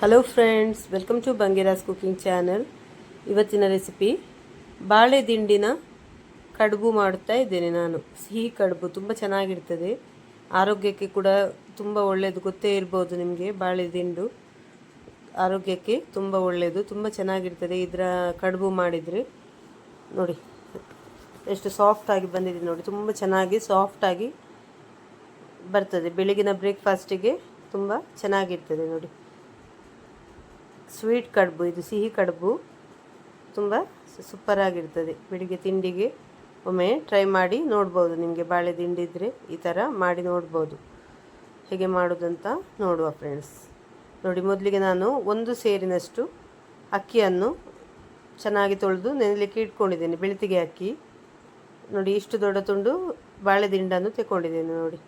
Hello friends welcome to Bangera's cooking channel ಇವತ್ತಿನ recipe ಬಾಳೆ ದಿಂಡಿನ ಕಡುಬು ಮಾಡುತ್ತಾ ಇದ್ದೇನೆ ನಾನು. ಸಿಹಿ ಕಡುಬು ತುಂಬ ಚೆನ್ನಾಗಿರ್ತದೆ. ಆರೋಗ್ಯಕ್ಕೆ ಕೂಡ ತುಂಬ ಒಳ್ಳೆಯದು ಗೊತ್ತೇ ಇರ್ಬೋದು ನಿಮಗೆ, ಬಾಳೆ ದಿಂಡು. ಆರೋಗ್ಯಕ್ಕೆ ತುಂಬ ಒಳ್ಳೆಯದು ತುಂಬ ಚೆನ್ನಾಗಿರ್ತದೆ ಇದರ ಕಡುಬು ಮಾಡಿದರೆ. ನೋಡಿ, ಎಷ್ಟು ಸಾಫ್ಟಾಗಿ ಬಂದಿದೆ ನೋಡಿ, ತುಂಬ ಚೆನ್ನಾಗಿ ಸಾಫ್ಟಾಗಿ ಬರ್ತದೆ. ಬೆಳಗಿನ ಬ್ರೇಕ್ಫಾಸ್ಟಿಗೆ ತುಂಬ ಚೆನ್ನಾಗಿರ್ತದೆ ನೋಡಿ. ಸ್ವೀಟ್ ಕಡುಬು, ಇದು ಸಿಹಿ ಕಡುಬು. ತುಂಬ ಸೂಪರ್ ಆಗಿರ್ತದೆ. ಬೆಳಿಗ್ಗೆ ತಿಂಡಿಗೆ ಒಮ್ಮೆ ಟ್ರೈ ಮಾಡಿ ನೋಡ್ಬೋದು. ನಿಮಗೆ ಬಾಳೆ ದಿಂಡಿ ಈ ಥರ ಮಾಡಿ ನೋಡ್ಬೋದು. ಹೇಗೆ ಮಾಡೋದಂತ ನೋಡುವ ಫ್ರೆಂಡ್ಸ್ ನೋಡಿ, ಮೊದಲಿಗೆ ನಾನು ಒಂದು ಸೇರಿನಷ್ಟು ಅಕ್ಕಿಯನ್ನು ಚೆನ್ನಾಗಿ ತೊಳೆದು ನೆನೆಲಿಕ್ಕೆ ಇಟ್ಕೊಂಡಿದ್ದೇನೆ. ಬೆಳತಿಗೆ ಅಕ್ಕಿ. ನೋಡಿ, ಇಷ್ಟು ದೊಡ್ಡ ತುಂಡು ಬಾಳೆ ದಿಂಡನ್ನು ನೋಡಿ.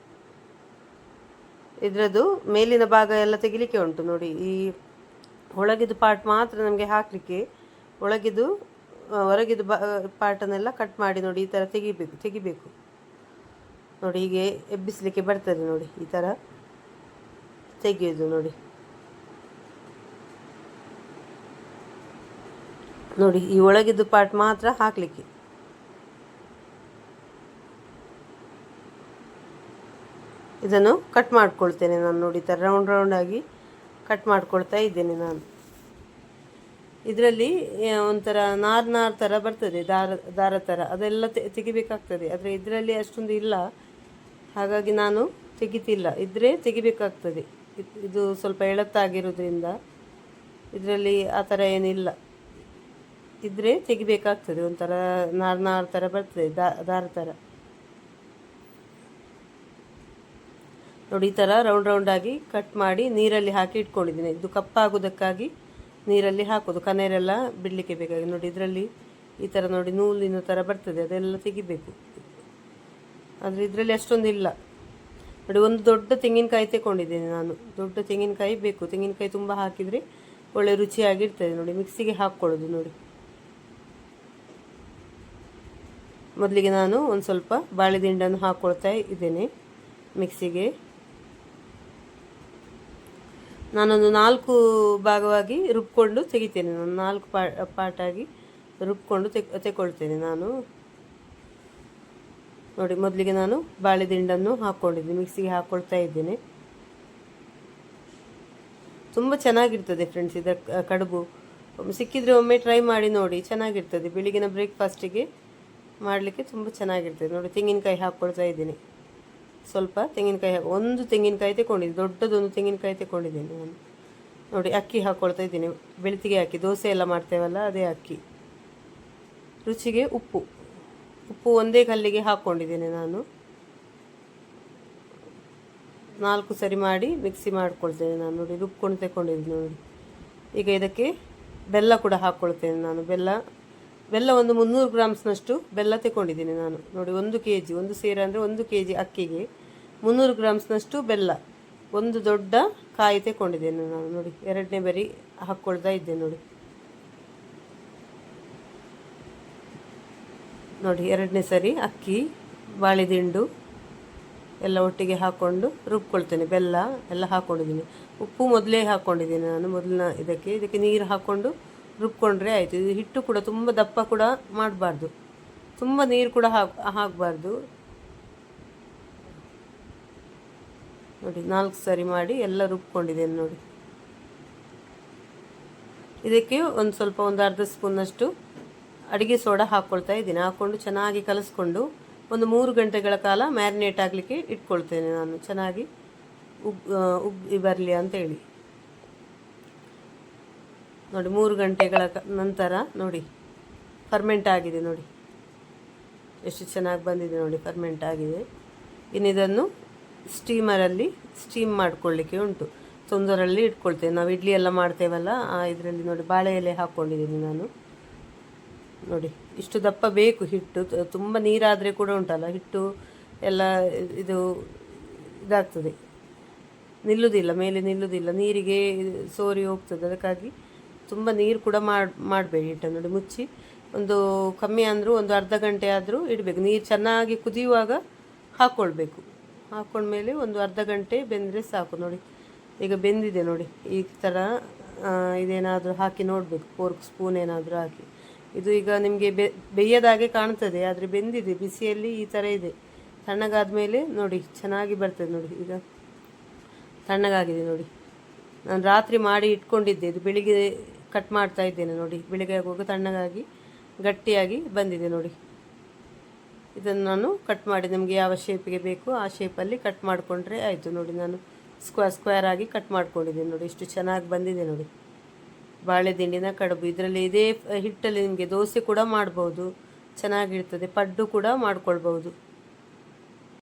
ಇದರದ್ದು ಮೇಲಿನ ಭಾಗ ಎಲ್ಲ ತೆಗಿಲಿಕ್ಕೆ ಉಂಟು. ನೋಡಿ, ಈ ಒಳಗಿದ್ದು ಪಾರ್ಟ್ ಮಾತ್ರ ನಮಗೆ ಹಾಕಲಿಕ್ಕೆ ಒಳಗಿದ್ದು ಹೊರಗಿದ್ದು ಬಾ ಪಾರ್ಟನ್ನೆಲ್ಲ ಕಟ್ ಮಾಡಿ ನೋಡಿ, ಈ ಥರ ತೆಗಿಬೇಕು ತೆಗಿಬೇಕು. ನೋಡಿ, ಹೀಗೆ ಎಬ್ಬಿಸಲಿಕ್ಕೆ ಬರ್ತದೆ ನೋಡಿ, ಈ ಥರ ತೆಗೆಯೋದು ನೋಡಿ. ನೋಡಿ, ಈ ಒಳಗಿದ್ದು ಪಾರ್ಟ್ ಮಾತ್ರ ಹಾಕಲಿಕ್ಕೆ. ಇದನ್ನು ಕಟ್ ಮಾಡ್ಕೊಳ್ತೇನೆ ನಾನು ನೋಡಿ, ಈ ಥರ ರೌಂಡ್ ರೌಂಡಾಗಿ ಕಟ್ ಮಾಡ್ಕೊಳ್ತಾ ಇದ್ದೇನೆ ನಾನು. ಇದರಲ್ಲಿ ಒಂಥರ ನಾರ್ ನಾರ್ ಥರ ಬರ್ತದೆ, ದಾರ ದಾರ ಥರ ಅದೆಲ್ಲ ತೆಗಿಬೇಕಾಗ್ತದೆ. ಆದರೆ ಇದರಲ್ಲಿ ಅಷ್ಟೊಂದು ಇಲ್ಲ. ಹಾಗಾಗಿ ನಾನು ತೆಗಿತಿಲ್ಲ. ಇದ್ದರೆ ತೆಗಿಬೇಕಾಗ್ತದೆ. ಇದು ಸ್ವಲ್ಪ ಎಳತ್ತಾಗಿರೋದ್ರಿಂದ ಇದರಲ್ಲಿ ಆ ಥರ ಏನಿಲ್ಲ. ಇದ್ದರೆ ತೆಗಿಬೇಕಾಗ್ತದೆ. ಒಂಥರ ನಾರ್ ನಾರ್ ಥರ ಬರ್ತದೆ ದಾರ ಥರ ನೋಡಿ, ಈ ಥರ ರೌಂಡ್ ರೌಂಡಾಗಿ ಕಟ್ ಮಾಡಿ ನೀರಲ್ಲಿ ಹಾಕಿ ಇಟ್ಕೊಂಡಿದ್ದೀನಿ. ಇದು ಕಪ್ಪಾಗೋದಕ್ಕಾಗಿ ನೀರಲ್ಲಿ ಹಾಕೋದು ಕನೇರೆಲ್ಲ ಬಿಡಲಿಕ್ಕೆ ಬೇಕಾಗಿ ನೋಡಿ, ಇದರಲ್ಲಿ ಈ ಥರ ನೋಡಿ ನೂಲಿನ ಥರ ಬರ್ತದೆ. ಅದೆಲ್ಲ ತೆಗಿಬೇಕು. ಆದರೆ ಇದರಲ್ಲಿ ಅಷ್ಟೊಂದು ಇಲ್ಲ ನೋಡಿ, ಒಂದು ದೊಡ್ಡ ತೆಂಗಿನಕಾಯಿ ತಗೊಂಡಿದ್ದೇನೆ ನಾನು. ದೊಡ್ಡ ತೆಂಗಿನಕಾಯಿ ಬೇಕು. ತೆಂಗಿನಕಾಯಿ ತುಂಬ ಹಾಕಿದರೆ ಒಳ್ಳೆ ರುಚಿಯಾಗಿರ್ತದೆ ನೋಡಿ, ಮಿಕ್ಸಿಗೆ ಹಾಕ್ಕೊಳ್ಳೋದು ನೋಡಿ. ಮೊದಲಿಗೆ ನಾನು ಒಂದು ಸ್ವಲ್ಪ ಬಾಳೆದಿಂಡನ್ನು ಹಾಕ್ಕೊಳ್ತಾ ಇದ್ದೇನೆ ಮಿಕ್ಸಿಗೆ. ನಾನೊಂದು ನಾಲ್ಕು ಭಾಗವಾಗಿ ರುಬ್ಕೊಂಡು ತೆಗಿತೇನೆ. ನಾನು ನಾಲ್ಕು ಪಾ, ಪಾಟಾಗಿ ರುಬ್ಕೊಂಡು ತೆ ತೆಗೊಳ್ತೇನೆ ನಾನು. ನೋಡಿ, ಮೊದಲಿಗೆ ನಾನು ಬಾಳೆದಿಂಡನ್ನು ಹಾಕ್ಕೊಂಡಿದ್ದೀನಿ ಮಿಕ್ಸಿಗೆ ಹಾಕ್ಕೊಳ್ತಾ ಇದ್ದೇನೆ. ತುಂಬ ಚೆನ್ನಾಗಿರ್ತದೆ ಫ್ರೆಂಡ್ಸ್ ಇದರ ಕಡುಬು. ಸಿಕ್ಕಿದ್ರೆ ಒಮ್ಮೆ ಟ್ರೈ ಮಾಡಿ ನೋಡಿ, ಚೆನ್ನಾಗಿರ್ತದೆ. ಬೆಳಿಗಿನ ಬ್ರೇಕ್ಫಾಸ್ಟಿಗೆ ಮಾಡಲಿಕ್ಕೆ ತುಂಬ ಚೆನ್ನಾಗಿರ್ತದೆ. ನೋಡಿ, ತೆಂಗಿನಕಾಯಿ ಹಾಕ್ಕೊಳ್ತಾ ಇದ್ದೀನಿ. ಸ್ವಲ್ಪ ತೆಂಗಿನಕಾಯಿ ಹಾಕಿ, ಒಂದು ತೆಂಗಿನಕಾಯಿ ತೆಕೊಂಡಿದ್ದೆ ದೊಡ್ಡದೊಂದು ತೆಂಗಿನಕಾಯಿ ತಗೊಂಡಿದ್ದೀನಿ ನಾನು. ನೋಡಿ, ಅಕ್ಕಿ ಹಾಕ್ಕೊಳ್ತಾ ಇದ್ದೀನಿ, ಬೆಳ್ತಿಗೆ ಹಾಕಿ ದೋಸೆ ಎಲ್ಲ ಮಾಡ್ತೇವಲ್ಲ, ಅದೇ ಅಕ್ಕಿ. ರುಚಿಗೆ ಉಪ್ಪು ಉಪ್ಪು ಒಂದೇ ಕಲ್ಲಿಗೆ ಹಾಕ್ಕೊಂಡಿದ್ದೇನೆ ನಾನು. ನಾಲ್ಕು ಸರಿ ಮಾಡಿ ಮಿಕ್ಸಿ ಮಾಡ್ಕೊಳ್ತೇನೆ ನಾನು, ನೋಡಿ, ರುಬ್ಕೊಂಡು ತಗೊಂಡಿದ್ದೀನಿ ನೋಡಿ. ಈಗ ಇದಕ್ಕೆ ಬೆಲ್ಲ ಕೂಡ ಹಾಕ್ಕೊಳ್ತೇನೆ ನಾನು, ಬೆಲ್ಲ ಬೆಲ್ಲ ಒಂದು ಮುನ್ನೂರು ಗ್ರಾಮ್ಸ್ನಷ್ಟು ಬೆಲ್ಲ ತಗೊಂಡಿದ್ದೀನಿ ನಾನು. ನೋಡಿ, ಒಂದು ಕೆ ಜಿ ಒಂದು ಸೇರೆ ಅಂದರೆ ಒಂದು ಕೆ ಜಿ ಅಕ್ಕಿಗೆ ಮುನ್ನೂರು ಗ್ರಾಮ್ಸ್ನಷ್ಟು ಬೆಲ್ಲ. ಒಂದು ದೊಡ್ಡ ಕಾಯಿ ತಗೊಂಡಿದ್ದೇನೆ ನಾನು. ನೋಡಿ, ಎರಡನೇ ಬರಿ ಹಾಕ್ಕೊಳ್ತಾ ಇದ್ದೇನೆ ನೋಡಿ. ನೋಡಿ, ಎರಡನೇ ಸರಿ ಅಕ್ಕಿ, ಬಾಳೆದಿಂಡು ಎಲ್ಲ ಒಟ್ಟಿಗೆ ಹಾಕ್ಕೊಂಡು ರುಬ್ಕೊಳ್ತೇನೆ. ಬೆಲ್ಲ ಎಲ್ಲ ಹಾಕ್ಕೊಂಡಿದ್ದೀನಿ ಉಪ್ಪು ಮೊದಲೇ ಹಾಕ್ಕೊಂಡಿದ್ದೀನಿ ನಾನು ಮೊದಲಿನ ಇದಕ್ಕೆ. ಇದಕ್ಕೆ ನೀರು ಹಾಕ್ಕೊಂಡು ರುಬ್ಕೊಂಡ್ರೆ ಆಯಿತು. ಇದು ಹಿಟ್ಟು ಕೂಡ ತುಂಬ ದಪ್ಪ ಕೂಡ ಮಾಡಬಾರ್ದು. ತುಂಬ ನೀರು ಕೂಡ ಹಾಕ್ ಹಾಕಬಾರ್ದು. ನೋಡಿ ನಾಲ್ಕು ಸರಿ ಮಾಡಿ ಎಲ್ಲ ರುಬ್ಕೊಂಡಿದ್ದೇನೆ ನೋಡಿ. ಇದಕ್ಕೆ ಒಂದು ಸ್ವಲ್ಪ ಒಂದು ಅರ್ಧ ಸ್ಪೂನಷ್ಟು ಅಡುಗೆ ಸೋಡಾ ಹಾಕ್ಕೊಳ್ತಾ ಇದ್ದೀನಿ. ಹಾಕ್ಕೊಂಡು ಚೆನ್ನಾಗಿ ಕಲಿಸ್ಕೊಂಡು ಒಂದು ಮೂರು ಗಂಟೆಗಳ ಕಾಲ ಮ್ಯಾರಿನೇಟ್ ಆಗಲಿಕ್ಕೆ ಇಟ್ಕೊಳ್ತೇನೆ ನಾನು. ಚೆನ್ನಾಗಿ ಆ, ಉಗ್ಗಿ ಬರಲಿ ಅಂತೇಳಿ. ನೋಡಿ, ಮೂರು ಗಂಟೆಗಳ ನಂತರ ನೋಡಿ ಫರ್ಮೆಂಟ್ ಆಗಿದೆ ನೋಡಿ. ಎಷ್ಟು ಚೆನ್ನಾಗಿ ಬಂದಿದೆ ನೋಡಿ ಫರ್ಮೆಂಟ್ ಆಗಿದೆ. ಇನ್ನು ಇದನ್ನು ಸ್ಟೀಮರಲ್ಲಿ ಸ್ಟೀಮ್ ಮಾಡ್ಕೊಳ್ಳಿಕ್ಕೆ ಉಂಟು. ತೊಂದರಲ್ಲಿ ಇಟ್ಕೊಳ್ತೇವೆ ನಾವು ಇಡ್ಲಿ ಎಲ್ಲ ಮಾಡ್ತೇವಲ್ಲ, ಆ ಇದರಲ್ಲಿ ನೋಡಿ, ಬಾಳೆ ಎಲೆ ಹಾಕ್ಕೊಂಡಿದ್ದೀನಿ ನಾನು. ನೋಡಿ, ಇಷ್ಟು ದಪ್ಪ ಬೇಕು ಹಿಟ್ಟು. ತುಂಬ ನೀರಾದರೆ ಕೂಡ ಉಂಟಲ್ಲ, ಹಿಟ್ಟು ಎಲ್ಲ ಇದು ಇದಾಗ್ತದೆ. ನಿಲ್ಲುವುದಿಲ್ಲ ಮೇಲೆ ನಿಲ್ಲುವುದಿಲ್ಲ ನೀರಿಗೆ ಸೋರಿ ಹೋಗ್ತದೆ. ಅದಕ್ಕಾಗಿ ತುಂಬ ನೀರು ಕೂಡ ಮಾಡಿ, ಮಾಡಬೇಡಿ ಹಿಟ್ಟನ್ನು ಮುಚ್ಚಿ. ಒಂದು ಕಮ್ಮಿ ಅಂದರೂ ಒಂದು ಅರ್ಧ ಗಂಟೆ ಆದರೂ ಇಡಬೇಕು. ನೀರು ಚೆನ್ನಾಗಿ ಕುದಿಯುವಾಗ ಹಾಕ್ಕೊಳ್ಬೇಕು ಹಾಕ್ಕೊಂಡ್ಮೇಲೆ ಒಂದು ಅರ್ಧ ಗಂಟೆ ಬೆಂದರೆ ಸಾಕು ನೋಡಿ. ಈಗ ಬೆಂದಿದೆ ನೋಡಿ. ಈ ಥರ ಇದೇನಾದರೂ ಹಾಕಿ ನೋಡಬೇಕು. ಫೋರ್ಕ್ ಸ್ಪೂನ್ ಏನಾದರೂ ಹಾಕಿ. ಇದು ಈಗ ನಿಮಗೆ ಬೆ, ಬೇಯದಾಗೆ ಕಾಣ್ತದೆ, ಆದರೆ ಬೆಂದಿದೆ. ಬಿಸಿಯಲ್ಲಿ ಈ ಥರ ಇದೆ. ತಣ್ಣಗಾದ ಮೇಲೆ ನೋಡಿ, ಚೆನ್ನಾಗಿ ಬರ್ತದೆ ನೋಡಿ. ಈಗ ತಣ್ಣಗಾಗಿದೆ ನೋಡಿ. ನಾನು ರಾತ್ರಿ ಮಾಡಿ ಇಟ್ಕೊಂಡಿದ್ದೆ. ಇದು ಬೆಳಿಗ್ಗೆ ಕಟ್ ಮಾಡ್ತಾ ಇದ್ದೇನೆ ನೋಡಿ. ಬೆಳಿಗ್ಗೆ ಆಗುವಾಗ ತಣ್ಣಗಾಗಿ, ಗಟ್ಟಿಯಾಗಿ ಬಂದಿದೆ ನೋಡಿ. ಇದನ್ನು ನಾನು ಕಟ್ ಮಾಡಿ, ನಿಮಗೆ ಯಾವ ಶೇಪಿಗೆ ಬೇಕು ಆ ಶೇಪಲ್ಲಿ ಕಟ್ ಮಾಡಿಕೊಂಡ್ರೆ ಆಯಿತು ನೋಡಿ. ನಾನು ಸ್ಕ್ವೇರ್ ಸ್ಕ್ವೇರ್ ಆಗಿ ಕಟ್ ಮಾಡ್ಕೊಂಡಿದ್ದೀನಿ ನೋಡಿ. ಇಷ್ಟು ಚೆನ್ನಾಗಿ ಬಂದಿದೆ ನೋಡಿ. ಬಾಳೆ ದಿಂಡಿನ ಕಡುಬು. ಇದರಲ್ಲಿ ಇದೇ ಹಿಟ್ಟಲ್ಲಿ ನಿಮಗೆ ದೋಸೆ ಕೂಡ ಮಾಡ್ಬೋದು. ಚೆನ್ನಾಗಿರ್ತದೆ. ಪಡ್ಡು ಕೂಡ ಮಾಡ್ಕೊಳ್ಬೋದು